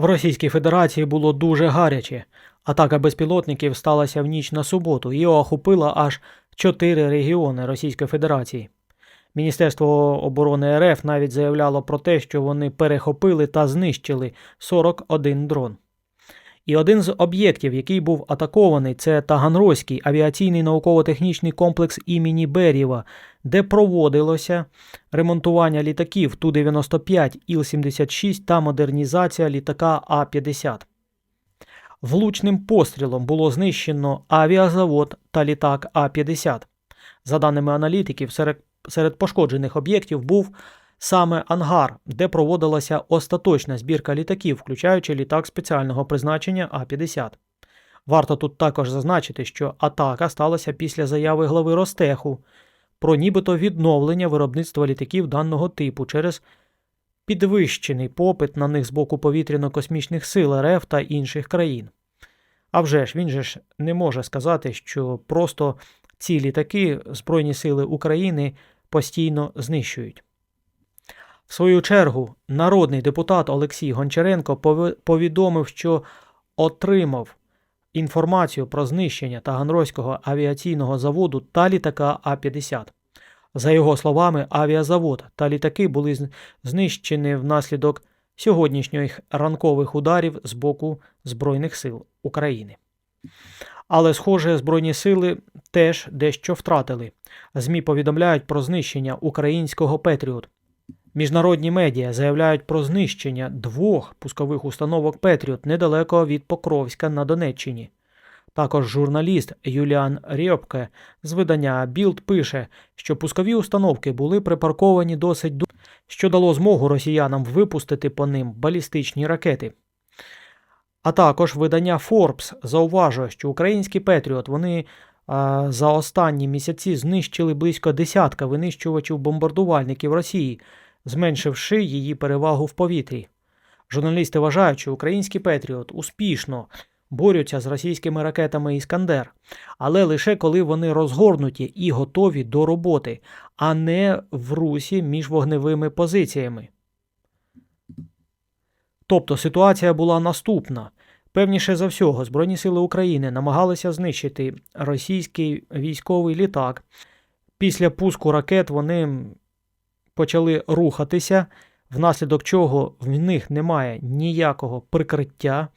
В Російській Федерації було дуже гаряче. Атака безпілотників сталася в ніч на суботу і охопила аж чотири регіони Російської Федерації. Міністерство оборони РФ навіть заявляло про те, що вони перехопили та знищили 41 дрон. І один з об'єктів, який був атакований, це Таганрозький авіаційний науково-технічний комплекс імені Берєва, де проводилося ремонтування літаків Ту-95, Іл-76 та модернізація літака А-50. Влучним пострілом було знищено авіазавод та літак А-50. За даними аналітиків, серед, серед пошкоджених об'єктів був саме ангар, де проводилася остаточна збірка літаків, включаючи літак спеціального призначення А-50. Варто тут також зазначити, що атака сталася після заяви глави Ростеху про нібито відновлення виробництва літаків даного типу через підвищений попит на них з боку повітряно-космічних сил РФ та інших країн. А вже ж він же ж не може сказати, що просто ці літаки Збройні Сили України постійно знищують. В свою чергу, народний депутат Олексій Гончаренко повідомив, що отримав інформацію про знищення Таганрозького авіаційного заводу та літака А-50. За його словами, авіазавод та літаки були знищені внаслідок сьогоднішніх ранкових ударів з боку Збройних сил України. Але, схоже, Збройні сили теж дещо втратили. ЗМІ повідомляють про знищення українського Петріот. Міжнародні медіа заявляють про знищення двох пускових установок Петріот недалеко від Покровська на Донеччині. Також журналіст Юліан Рєбке з видання Білд пише, що пускові установки були припарковані досить ду, що дало змогу росіянам випустити по ним балістичні ракети. А також видання Forbes зауважує, що українські Петріот вони а, за останні місяці знищили близько десятка винищувачів бомбардувальників Росії, зменшивши її перевагу в повітрі. Журналісти вважають, що український Петріот успішно борються з російськими ракетами Іскандер, але лише коли вони розгорнуті і готові до роботи, а не в русі між вогневими позиціями. Тобто ситуація була наступна. Певніше за всього, Збройні сили України намагалися знищити російський військовий літак. Після пуску ракет вони почали рухатися, внаслідок чого в них немає ніякого прикриття,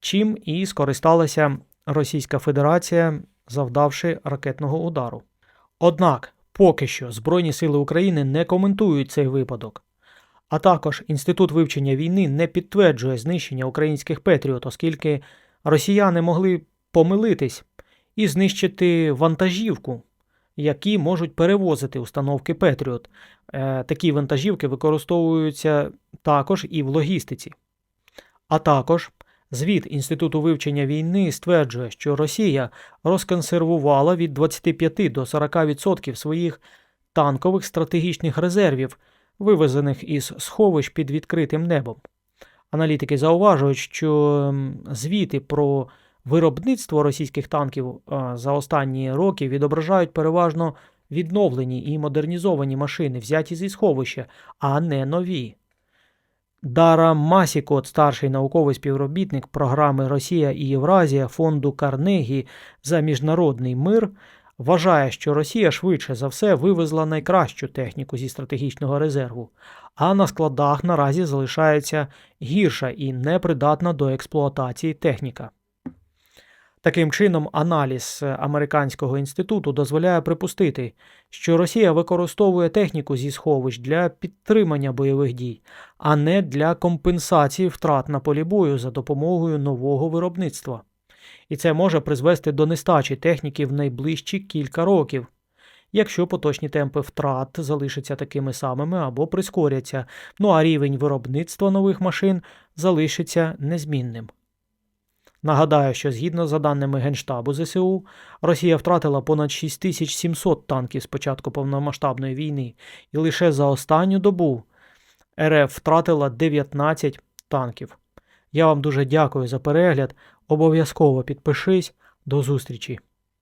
чим і скористалася Російська Федерація, завдавши ракетного удару. Однак, поки що Збройні сили України не коментують цей випадок. А також Інститут вивчення війни не підтверджує знищення українських Петріот, оскільки росіяни могли помилитись і знищити вантажівку, які можуть перевозити установки Петріот. Е, Такі вантажівки використовуються також і в логістиці. А також звіт Інституту вивчення війни стверджує, що Росія розконсервувала від 25 до 40% своїх танкових стратегічних резервів, вивезених із сховищ під відкритим небом. Аналітики зауважують, що звіти про виробництво російських танків за останні роки відображають переважно відновлені і модернізовані машини, взяті зі сховища, а не нові. Дара Масікот, старший науковий співробітник програми Росія і Євразія фонду Карнегі за міжнародний мир, вважає, що Росія швидше за все вивезла найкращу техніку зі стратегічного резерву, а на складах наразі залишається гірша і непридатна до експлуатації техніка. Таким чином, аналіз американського інституту дозволяє припустити, що Росія використовує техніку зі сховищ для підтримання бойових дій, а не для компенсації втрат на полі бою за допомогою нового виробництва. І це може призвести до нестачі техніки в найближчі кілька років, якщо поточні темпи втрат залишаться такими самими або прискоряться, ну а рівень виробництва нових машин залишиться незмінним. Нагадаю, що згідно за даними Генштабу ЗСУ, Росія втратила понад 6700 танків з початку повномасштабної війни, і лише за останню добу РФ втратила 19 танків. Я вам дуже дякую за перегляд. Обов'язково підпишись. До зустрічі!